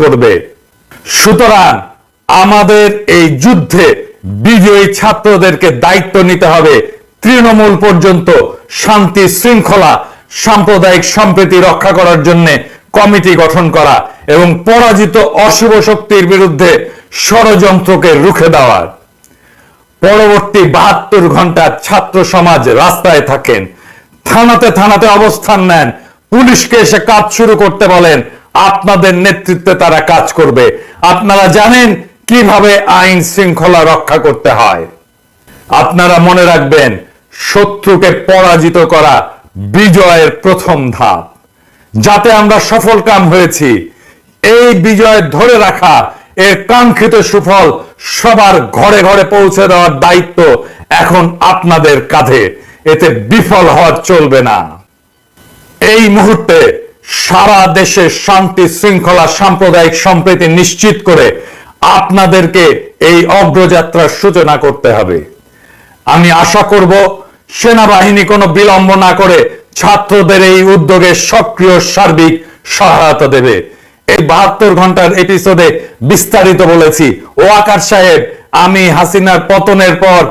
করবে। সুতরাং আমাদের এই যুদ্ধে বিজয়ী ছাত্রদেরকে দায়িত্ব নিতে হবে। তৃণমূল পর্যন্ত শান্তি শৃঙ্খলা, সাম্প্রদায়িক সম্প্রীতি রক্ষা করার জন্য কমিটি গঠন করা এবং পরাজিত অশুভ শক্তির বিরুদ্ধে ষড়যন্ত্রকে রুখে দেওয়ার পরবর্তী বাহাত্তর ঘণ্টা ছাত্র সমাজ রাস্তায় থাকেন। থানাতে থানাতে অবস্থান নেন। পুলিশকে এসে কাজ শুরু করতে বলেন। আপনাদের নেতৃত্বে তারা কাজ করবে। আপনারা জানেন কীভাবে আইন শৃঙ্খলা রক্ষা করতে হয়। আপনারা মনে রাখবেন, শত্রুকে পরাজিত করা বিজয়ের প্রথম ধাপ। যাতে আমরা সফল কাম হয়েছি, এই বিজয় ধরে রাখা, এর কাঙ্ক্ষিত সুফল সবার ঘরে ঘরে পৌঁছে দেওয়ার দায়িত্ব এখন আপনাদের কাঁধে। এতে বিফল হওয়া চলবে না। এই মুহূর্তে সারা দেশে শান্তি শৃঙ্খলা সাম্প্রদায়িক সম্প্রীতি নিশ্চিত করে আপনাদেরকে এই অগ্রযাত্রার সূচনা করতে হবে। আমি আশা করব সেনাবাহিনী কোনো বিলম্ব না করে ছাত্রদের এই উদ্যোগে সক্রিয় সার্বিক সহায়তা দেবে। এই বাহাত্তর ঘণ্টার এপিসোডে বিস্তারিত বলেছি। ও আকার সাহেব, আমি হাসিনার পতনের পর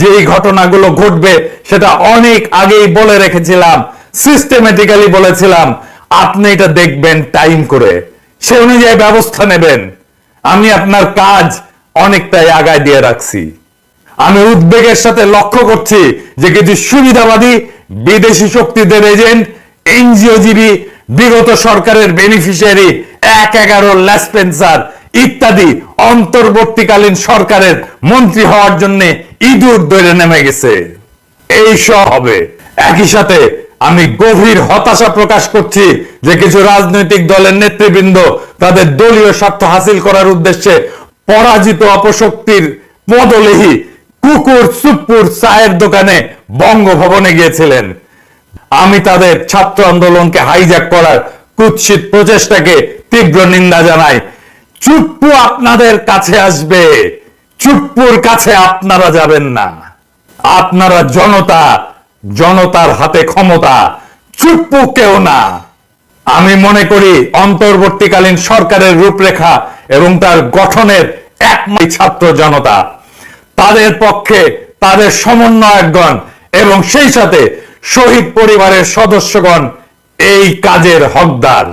যেই ঘটনাগুলো ঘটবে সেটা অনেক আগেই বলে রেখেছিলাম সিস্টেমেটিক্যালি বলেছিলাম। আপনি এটা দেখবেন টাইম করে। সে অনুযায়ী ব্যবস্থা নেবেন। আমি আপনার কাজ অনেকটাই আগায় দিয়ে রাখছি। আমি উদ্বেগের সাথে লক্ষ্য করছি যে কিছু সুবিধাবাদী বিদেশি শক্তিদের এজেন্ট এনজিওজীবী, বিগত সরকারের বেনিফিশিয়ারি এক এগারো ল্যাসপেন্সার ইত্যাদি অন্তর্বর্তীকালীন সরকারের মন্ত্রী হওয়ার জন্য ইঁদুর দৈরে নেমে গেছে। এই সব হবে। একই সাথে আমি গভীর হতাশা প্রকাশ করছি যে কিছু রাজনৈতিক দলের নেতৃবৃন্দ তাদের দলীয় স্বার্থ হাসিল করার উদ্দেশ্যে পরাজিত অপশক্তির পদলেহি কুকুর সুপুর চায়ের দোকানে বঙ্গভবনে গিয়েছিলেন। আমি তাদের ছাত্র আন্দোলনকে হাইজ্যাক করার কুৎসিত প্রচেষ্টাকে তীব্র নিন্দা জানাই। চুপ্পু আপনাদের কাছে আসবে। চুপ্পুর কাছে আপনারা যাবেন না। আপনারা জনতা জনতার হাতে ক্ষমতা, চুপ্পু কেউ না। আমি মনে করি অন্তর্বর্তীকালীন সরকারের রূপরেখা এবং তার গঠনের একমাত্র ছাত্র জনতা। তাদের পক্ষে তাদের সমন্বয়কগণ এবং সেই সাথে শহীদ পরিবারের সদস্যগণ এই কাজের হকদার।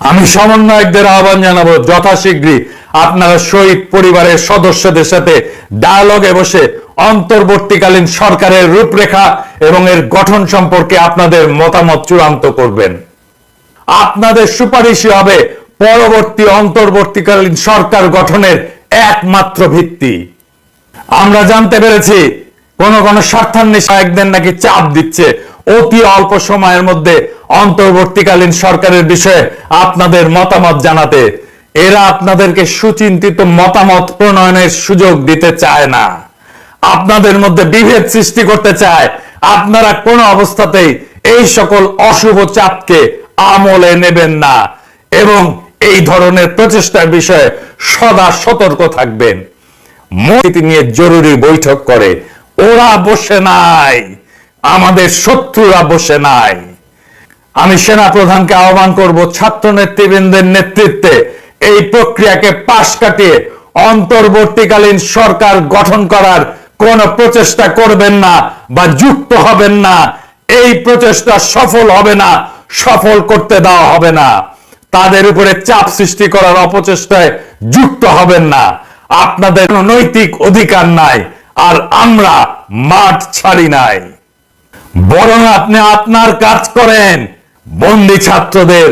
আমি সমন্বয়কদের আহ্বান জানাব যথাশীঘ্রই আপনারা শহীদ পরিবারের সদস্যদের সাথে ডায়ালগে বসে অন্তর্বর্তীকালীন সরকারের রূপরেখা এবং এর গঠন সম্পর্কে আপনাদের মতামত চূড়ান্ত করবেন। আপনাদের সুপারিশই হবে পরবর্তী অন্তর্বর্তীকালীন সরকার গঠনের একমাত্র ভিত্তি। আমরা জানতে পেরেছি, কোন কোন স্বার্থান্বেষী একদিন নাকি চাপ দিচ্ছে। অতি অল্প সময়ের মধ্যে অন্তর্বর্তীকালীন সরকারের বিষয়ে আপনাদের মতামত জানাতে। এরা আপনাদেরকে সুচিন্তিত মতামত প্রণয়নের সুযোগ দিতে চায় না। আপনাদের মধ্যে বিভেদ সৃষ্টি করতে চায়। আপনারা কোনো অবস্থাতেই এই সকল অশুভ চাপকে আমলে নেবেন না এবং এই ধরনের প্রচেষ্টার বিষয়ে সদা সতর্ক থাকবেন। মহিতি নিয়ে জরুরি বৈঠক করে, ওরা বসে নাই, আমাদের শত্রুরা বসে নাই। আমি সেনা প্রধানকে আহ্বান করব ছাত্র নেতৃবৃন্দের নেতৃত্বে এই প্রক্রিয়াকে পাশ কাটিয়ে অন্তর্বর্তীকালীন সরকার গঠন করার কোন প্রচেষ্টা করবেন না বা যুক্ত হবেন না। এই প্রচেষ্টা সফল হবে না, সফল করতে দেওয়া হবে না। তাদের উপরে চাপ সৃষ্টি করার অপচেষ্টায় যুক্ত হবেন না। আপনাদের নৈতিক অধিকার নাই, আর আমরা মাঠ ছাড়ি নাই। বরং আপনি আপনার কাজ করেন। বন্দি ছাত্রদের,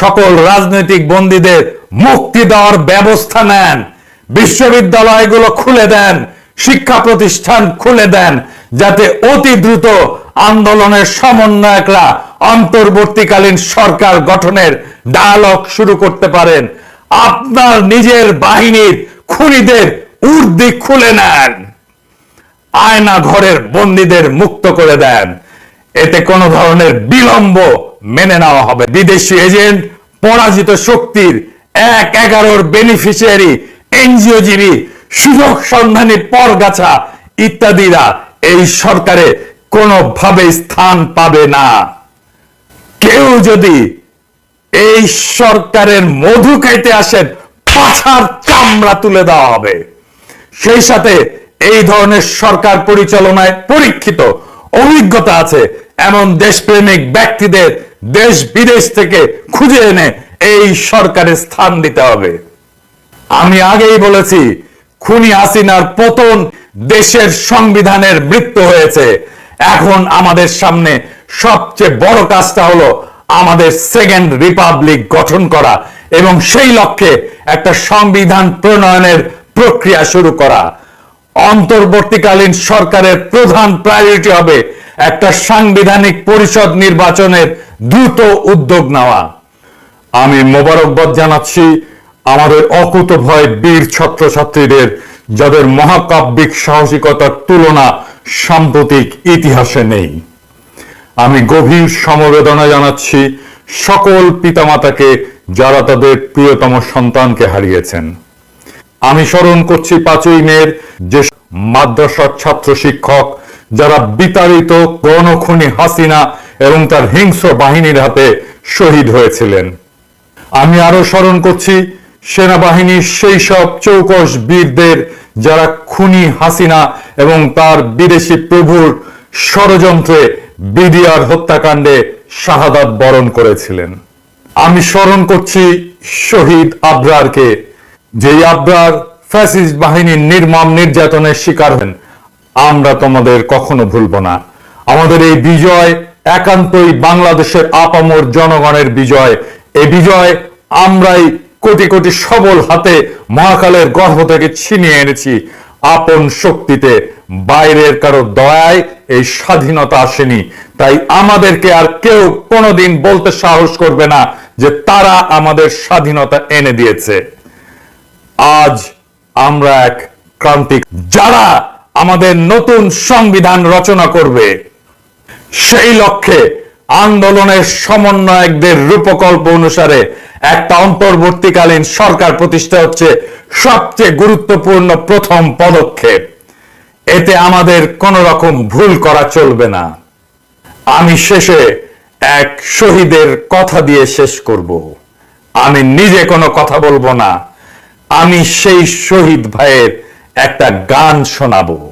সকল রাজনৈতিক বন্দীদের মুক্তি দেওয়ার ব্যবস্থা নেন। বিশ্ববিদ্যালয়গুলো খুলে দেন। শিক্ষা প্রতিষ্ঠান খুলে দেন যাতে অতি দ্রুত আন্দোলনের সমন্বয়করা অন্তর্বর্তীকালীন সরকার গঠনের ডায়ালগ শুরু করতে পারেন। আপনার নিজের বাহিনীর খুনিদের উর্দি খুলে নেন। আয়না ঘরের বন্দীদের মুক্ত করে দেন। এতে কোনো ধরনের বিলম্ব মেনে নেওয়া হবে। বিদেশি এজেন্ট, পরাজিত শক্তির এক এগারোর বেনিফিশিয়ারি, এনজিওজীবী সুযোগ সন্ধানী পরগাছা ইত্যাদিরা এই সরকারে কোনোভাবে স্থান পাবে না। কেউ যদি এই সরকারের মধু খাইতে আসেন, পাছার চামড়া তুলে দেওয়া হবে। সেই সাথে এই ধরনের সরকার পরিচালনায় পরীক্ষিত অভিজ্ঞতা আছে, এমন দেশপ্রেমিক ব্যক্তিদের দেশ বিদেশ থেকে খুঁজে এনে এই সরকারে স্থান দিতে হবে। আমি আগেই বলেছি খুনি হাসিনার পতন দেশের সংবিধানের মৃত্যু হয়েছে। এখন আমাদের সামনে সবচেয়ে বড় কাজটা হলো আমাদের সেকেন্ড রিপাবলিক গঠন করা এবং সেই লক্ষ্যে একটা সংবিধান প্রণয়নের প্রক্রিয়া শুরু করা। অন্তর্বর্তীকালীন সরকারের প্রধান প্রায়োরিটি হবে একটা সাংবিধানিক পরিষদ নির্বাচনের দ্রুত উদ্যোগ নেওয়া। আমি মোবারকবাদ জানাচ্ছি আমাদের অকুত ভয় বীর ছাত্রছাত্রীদের, যাদের মহাকাব্যিক সাহসিকতার তুলনা সাম্প্রতিক ইতিহাসে নেই। আমি গভীর সমবেদনা জানাচ্ছি সকল পিতামাতাকে যারা তাদের প্রিয়তম সন্তানকে হারিয়েছেন। আমি স্মরণ করছি পাঁচই মেয়ের যে মাদ্রাসার ছাত্র শিক্ষক, যারা বিতাড়িত গণখনি হাসিনা এবং তার হিংস্র বাহিনীর হাতে শহীদ হয়েছিলেন। আমি আরও স্মরণ করছি সেনাবাহিনীর সেই সব চৌকস বীরদের যারা খুনি হাসিনা এবং তার বিদেশি প্রভুর ষড়যন্ত্রে বিডিআর হত্যাকাণ্ডে শাহাদাত বরণ করেছিলেন। আমি স্মরণ করছি শহীদ আবরারকে যেই আবরার ফ্যাসিস্ট বাহিনীর নির্মম নির্যাতনের শিকার হন। আমরা তোমাদের কখনো ভুলব না। আমাদের এই বিজয় একান্তই বাংলাদেশের আপামর জনগণের বিজয়। এই বিজয় আমরাই কোটি কোটি সবল হাতে মহাকালের গর্ভ থেকে ছিনিয়ে এনেছি। আপন শক্তিতে বাইরের কারও দয়ায় এই স্বাধীনতা আসেনি। তাই আমাদেরকে আর কেউ কোনোদিন বলতে সাহস করবে না যে তারা আমাদের স্বাধীনতা এনে দিয়েছে। আজ আমরা এক ক্রান্তিক যারা আমাদের নতুন সংবিধান রচনা করবে, সেই লক্ষ্যে আন্দোলনের সমন্বয়কদের রূপকল্প অনুসারে একটা অন্তর্বর্তীকালীন সরকার প্রতিষ্ঠা হচ্ছে সবচেয়ে গুরুত্বপূর্ণ প্রথম পদক্ষেপ। এতে আমাদের কোন রকম ভুল করা চলবে না। আমি শেষে এক শহীদের কথা দিয়ে শেষ করব। আমি নিজে কোনো কথা বলব না। আমি সেই শহীদ ভাইয়ের একটা গান শোনাবো।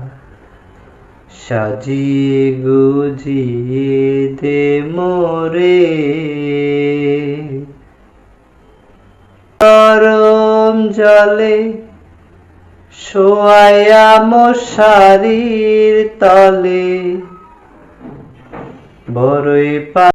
সাজিয়ে গুজিয়ে দে মোরে। গরম জলে শোয়া মশারির তলে। বড়ই পা